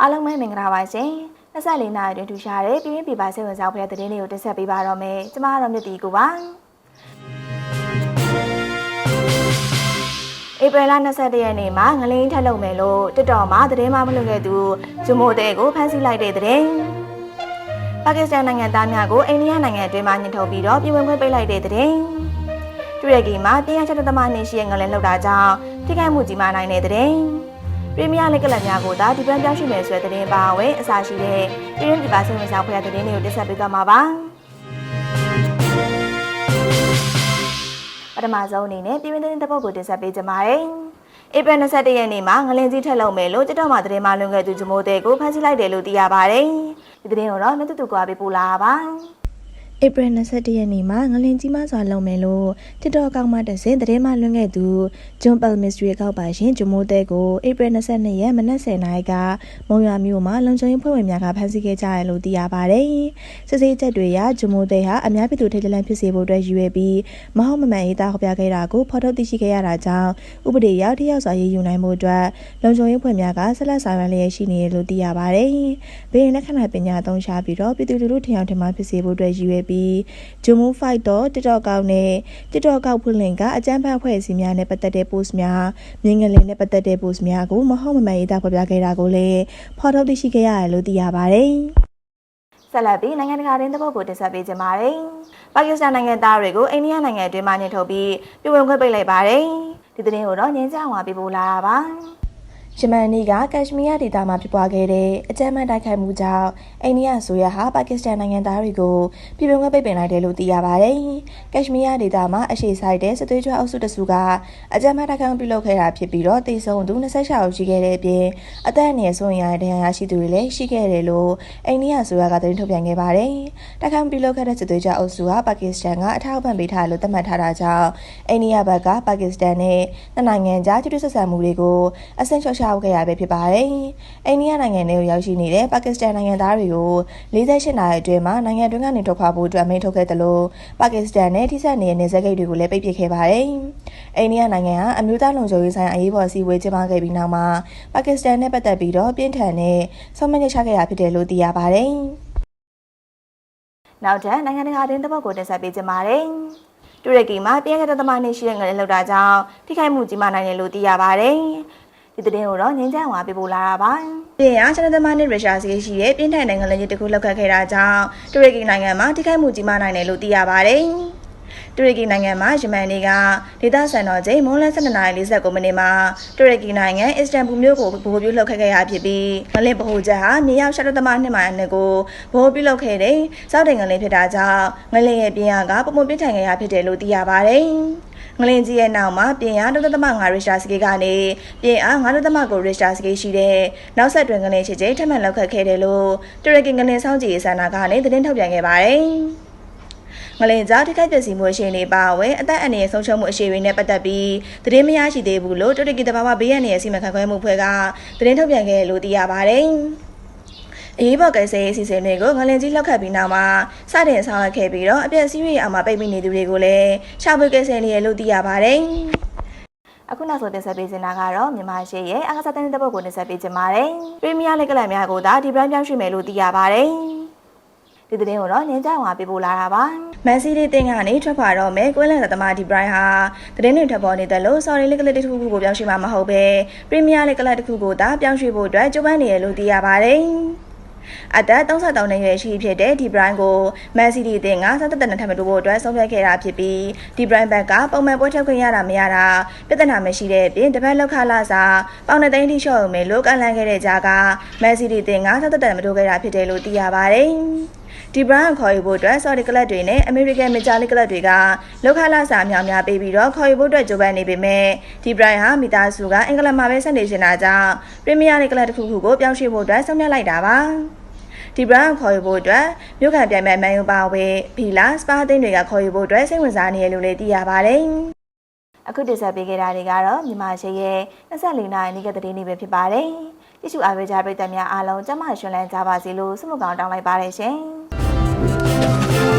အားလုံးပဲမင်္ဂလာပါရှင်24နာရီတွင်ထူရှားတဲ့ပြည်တွင်းပြည်ပစိတ်ဝင်စားဖွယ်တဲ့သတင်းတွေကိုတင်ဆက်ပေးပါတော့မယ်ကျွန်မကတော့မြတ်တီကိုပါဧပြီလ22ရက်နေ့မှာငလင်းထက်လုံမယ်လို့တစ်တော်မှာသတင်းမှမလွန်ခဲ့သူဂျမိုတဲကိုဖမ်းဆီးလိုက်တဲ့သတင်းပါကစ္စတန်နိုင်ငံသားများကိုအိန္ဒိယနိုင်ငံအတွင်းမှာညှဉ်းထုတ်ပြီးတော့ပြည်ဝင်ခွင့်ပေးလိုက်တဲ့သတင်းတူရကီမှာတရားချက်သမားနေရှိရဲ့ငလင်းလောက်တာကြောင့်ထိခိုက်မှုကြီးမားနိုင်တဲ့သတင်း ပရီးမီးယားလိဂ်ကလပ်များကိုသာဒီပန်းပြောင်းရွှေ့မယ်ဆိုတဲ့သတင်းပါဝင်အစားရှိတဲ့ပြည်တွင်းပြည်ပစိတ်ဝင်စားဖွယ်တဲ့သတင်းတွေကိုတင်ဆက်ပေးသွားမှာပါပထမဆုံးအနေနဲ့ပြည်တွင်းသတင်းတစ်ပုဒ်ကိုတင်ဆက်ပေးကြပါမယ်ဧပြီ21ရက်နေ့မှာငလင်ကြီးထက်လုံမယ်လို့တက်တော့မှသတင်းမှလွန်ခဲ့သူဂျမိုတဲကိုဖမ်းဆီးလိုက်တယ်လို့သိရပါတယ်။ဒီသတင်းကိုတော့မြတ်တူတူကပေးပို့လာပါ။ ဧပြီ21ရက်နေ့မှာငလင်ကြီးမစွာလုံမယ်လို့ TikTok အကောင့်မှတစ်စင်သတင်းမှလွှင့်ခဲ့သူ John Paul Mystery အကောင့်ပါရှင်ဂျမိုးတဲကိုဧပြီ22ရက်မနက်10:00နာရီကမုံရွာမြို့မှာလုံခြုံရေးဖွဲ့ဝင်များကဖမ်းဆီးခဲ့ကြရလို့သိရပါတယ်။စစ်ဆေးချက်တွေအရဂျမိုးတဲဟာအများပြည်သူထိတ်လန့်ဖြစ်စေဖို့အတွက်ရည်ရွယ်ပြီးမဟုတ်မမှန်ရေးသားဟောပြခဲ့တာကိုဖော်ထုတ်သိရှိခဲ့ရတာကြောင့်ဥပဒေရောက်ထိရောက်စွာရေးယူနိုင်မှုအတွက်လုံခြုံရေးဖွဲ့များကဆက်လက်ဆောင်ရွက်လျက်ရှိနေတယ်လို့သိရပါတယ်။ဘေးရင်လက္ခဏာပညာအသုံးချပြီးတော့ပြည်သူလူထုထင်အောင်ထင်မှားဖြစ်စေဖို့အတွက်ရည်ရွယ်ပြီးဂျမိုးဖိုက်တော့ TikTok ကောက်နဲ့ TikTok ကောက်ဖွင့်လင်ကအကြမ်းဖက်ဖွဲ့အစည်းများနဲ့ပတ်သက်တဲ့ post များမြင်းငလင်နဲ့ပတ်သက်တဲ့ post များကိုမဟုတ်မမှန်ရေးသားဖော်ပြခဲ့တာကိုလည်းဖော်ထုတ်သိရှိခဲ့ရတယ်လို့သိရပါတယ်။ဆက်လက်ပြီးနိုင်ငံတကာသတင်းသဘောကိုတင်ဆက်ပေးကြပါမယ်။ပါကစ္စတန်နိုင်ငံသားတွေကိုအိန္ဒိယနိုင်ငံအတွင်းမှညှဉ်းထုတ်ပြီးပြည်ဝင်ခွင့်ပိတ်လိုက်ပါတယ်။ဒီသတင်းကိုတော့ငင်းကြအောင်ပါပြပို့လာတာပါ။ ယမန်နီကကက်ရှမီးယားဒေသမှာဖြစ်ပွားခဲ့တဲ့အကြမ်းဖက်တိုက်ခိုက်မှုကြောင့်အိန္ဒိယဆိုရဟာပါကစ္စတန်နိုင်ငံသားတွေကိုပြည်ပခွင့်ပိတ်ပင်လိုက်တယ်လို့သိရပါတယ်။ကက်ရှမီးယားဒေသမှာအရှိဆိုင်တဲ့စစ်သွေးကြွအုပ်စုတစုကအကြမ်းဖက်တိုက်ခိုက်မှုပြုလုပ်ခဲ့တာဖြစ်ပြီးတော့တေဆုံးသူ26ယောက်ရှိခဲ့တဲ့အပြင်အသက်အန္တရာယ်ဆိုရင်ရတဲ့ဒဏ်ရာရရှိသူတွေလည်းရှိခဲ့တယ်လို့အိန္ဒိယဆိုရကသတင်းထုတ်ပြန်ခဲ့ပါတယ်။တိုက်ခိုက်မှုပြုလုပ်ခဲ့တဲ့စစ်သွေးကြွအုပ်စုကပါကစ္စတန်ကအထောက်အပံ့ပေးထားတယ်လို့သတ်မှတ်ထားတာကြောင့်အိန္ဒိယဘက်ကပါကစ္စတန်နဲ့နှစ်နိုင်ငံကြားကျွတ်ဆက်ဆံမှုတွေကိုအဆင့်လျှော့ချခဲ့ရပဲဖြစ်ပါတယ်။အိန္ဒိယနိုင်ငံထဲကိုရောက်ရှိနေတဲ့ပါကစ္စတန်နိုင်ငံသားတွေကို48နာရီအတွင်းမှာနိုင်ငံတွင်းကနေထွက်ခွာဖို့အတွက်အမိန့်ထုတ်ခဲ့တယ်လို့ပါကစ္စတန်နဲ့ထိစပ်နေတဲ့နေဆက်ဂိတ်တွေကိုလည်းပိတ်ပစ်ခဲ့ပါတယ်။အိန္ဒိယနိုင်ငံဟာအမျိုးသားလုံခြုံရေးဆိုင်ရာအရေးပေါ်အစည်းအဝေးကျင်းပခဲ့ပြီးနောက်မှာပါကစ္စတန်နဲ့ပတ်သက်ပြီးတော့ပြင်းထန်တဲ့ဆုံးဖြတ်ချက်ချခဲ့ရဖြစ်တယ်လို့သိရပါတယ်။နောက်ထပ်နိုင်ငံတကာသတင်းသဘောကိုတင်ဆက်ပေးကြပါမယ်။တူရကီမှာတရားကတသမားနေရှိတဲ့ငလလောက်တာကြောင့်ထိခိုက်မှုကြီးမားနိုင်တယ်လို့သိရပါတယ်။ ဒီသတင်းကိုတော့ငင်းကြအောင်ပါပြပို့လာတာပါ။ပြည်အားချန်သမားနဲ့ရုရှားစီရှိတဲ့ပြင်းထန်တဲ့ငလကြီးတစ်ခုလောက်ခတ်ခဲ့တာကြောင့်တူရကီနိုင်ငံမှာထိခိုက်မှုကြီးမားနိုင်တယ်လို့သိရပါတယ်။တူရကီနိုင်ငံမှာယမန်နေ့ကဒေသစံတော်ချိန်မွန်းလ12:49မိနစ်မှာတူရကီနိုင်ငံအစ္စတန်ဘူမြို့ကိုဗဟိုပြုလုပ်ခဲ့ခဲ့ရဖြစ်ပြီးငလင်ဗဟိုချက်ဟာမြေရောက်ရှတသမနှစ်မိုင်အနက်ကိုဗဟိုပြုလုပ်ခဲ့တဲ့စောက်တင်ငလင်ဖြစ်တာကြောင့်ငလင်ရဲ့ပြင်းအားကပုံပုံပြင်းထန်ခဲ့ရဖြစ်တယ်လို့သိရပါတယ်။ ငလင်ကြီးရဲ့နောက်မှာပြင်အား3.5ရစ်ရှာစကေကနေပြင်အား9.9ရစ်ရှာစကေရှိတဲ့နောက်ဆက်တွင်ငလင်ချစ်ကျိထပ်မံလောက်ခတ်ခဲ့တယ်လို့တူရကီငလင်ဆောင်ကြည်ရေးဆန္ဒကနေသတင်းထုတ်ပြန်ခဲ့ပါတယ်။ငလင်ကြားထိခိုက်ပျက်စီးမှုအရှိန်တွေပါဝင်အသက်အန္တရာယ်ဆုံးရှုံးမှုအရှိန်တွေနဲ့ပတ်သက်ပြီးသတင်းမရရှိသေးဘူးလို့တူရကီတဘာဝဘေးရန်ရဲ့စီမံခန့်ခွဲမှုဖွဲ့ကသတင်းထုတ်ပြန်ခဲ့လို့သိရပါတယ်။ အေးဘော်ကယ်ဆယ်ရေးစီစဉ်တွေကိုငလင်ကြီးလောက်ခတ်ပြီးနောက်မှာစတင်ဆောင်ရွက်ခဲ့ပြီးတော့အပြည့်အစည်းတွေအောင်မှာပိတ်မိနေသူတွေကိုလည်းရှာဖွေကယ်ဆယ်နေရလို့သိရပါတယ်။အခုနောက်ဆုံးတင်ဆက်ပေးနေတာကတော့မြန်မာရှေ့ရဲ့အားကစားတဲ့ပုတ်ကိုတင်ဆက်ပေးကြပါမယ်။ပရီးမီးယားလိဂ်ကလပ်များကိုဒါဒီဘရန်ပြောင်းရွှေ့မယ်လို့သိရပါတယ်။ဒီသတင်းကိုတော့နင်းကြအောင်ပေးပို့လာတာပါ။မန်စီးတီးတင်ကနေထွက်ခွာတော့မယ်ကွင်းလန်သမားဒီဘရိုင်းဟာသတင်းတွေထပ်ပေါ်နေတယ်လို့ဆော်ရီလိဂ်ကလပ်တစ်ခုခုကိုပြောင်းရွှေ့မှာမဟုတ်ပဲပရီးမီးယားလိဂ်ကလပ်တစ်ခုကိုသာပြောင်းရွှေ့ဖို့အတွက်ကြိုးပမ်းနေရလို့သိရပါတယ်။ အသက်33နှစ်ရွယ်ရှိဖြစ်တဲ့ဒီဘရိုင်းကိုမန်စီးတီးအသင်းကစသက်သက်နဲ့ထပ်မတိုးဖို့အတွက်ဆုံးဖြတ်ခဲ့တာဖြစ်ပြီးဒီဘရိုင်းဘက်ကပုံမှန်ပွဲထွက်ခွင့်ရတာမရတာပြဿနာမရှိတဲ့အပြင်တစ်ပတ်လောက်ခလာစာပေါင်နဲ့သိန်းတိလျှော့ရုံပဲလို့ကန့်လန့်ခဲ့တဲ့ကြားကမန်စီးတီးအသင်းကစသက်သက်မတိုးခဲ့တာဖြစ်တယ်လို့သိရပါတယ်။ဒီဘရန်ခေါ်ယူဖို့အတွက်ဆော်ဒီကလပ်တွေနဲ့အမေရိကန်မေဂျာလိကလပ်တွေကလောက်ခလာစာအများများပေးပြီးတော့ခေါ်ယူဖို့အတွက်ကြိုးပမ်းနေပေမဲ့ဒီဘရန်ဟာမိသားစုကအင်္ဂလန်မှာပဲဆက်နေနေတာကြောင့်ပရီးမီးယားလိကလပ်တစ်ခုခုကိုပြောင်းရွှေ့ဖို့အတွက်ဆုံးဖြတ်လိုက်တာပါဒီဘရန်ခေါ်ယူဖို့အတွက်မြို့ခံပြိုင်မဲ့မန်ယူပါဝဲဘီလာစပါသိန်းတွေကခေါ်ယူဖို့အတွက်စိတ်ဝင်စားနေရလို့လည်းသိရပါတယ်အခုတင်ဆက်ပေးခဲ့တာတွေကတော့မြန်မာရှေ့ရဲ့24နိုင်နေ့ကတဲ့နေ့ပဲဖြစ်ပါတယ်။ ကြည့်ရှုအားပေးကြတဲ့ပရိသတ်များအားလုံးကျမရှင်လန်းကြပါစေလို့ဆုမကောင်းတောင်းလိုက်ပါတယ်ရှင်။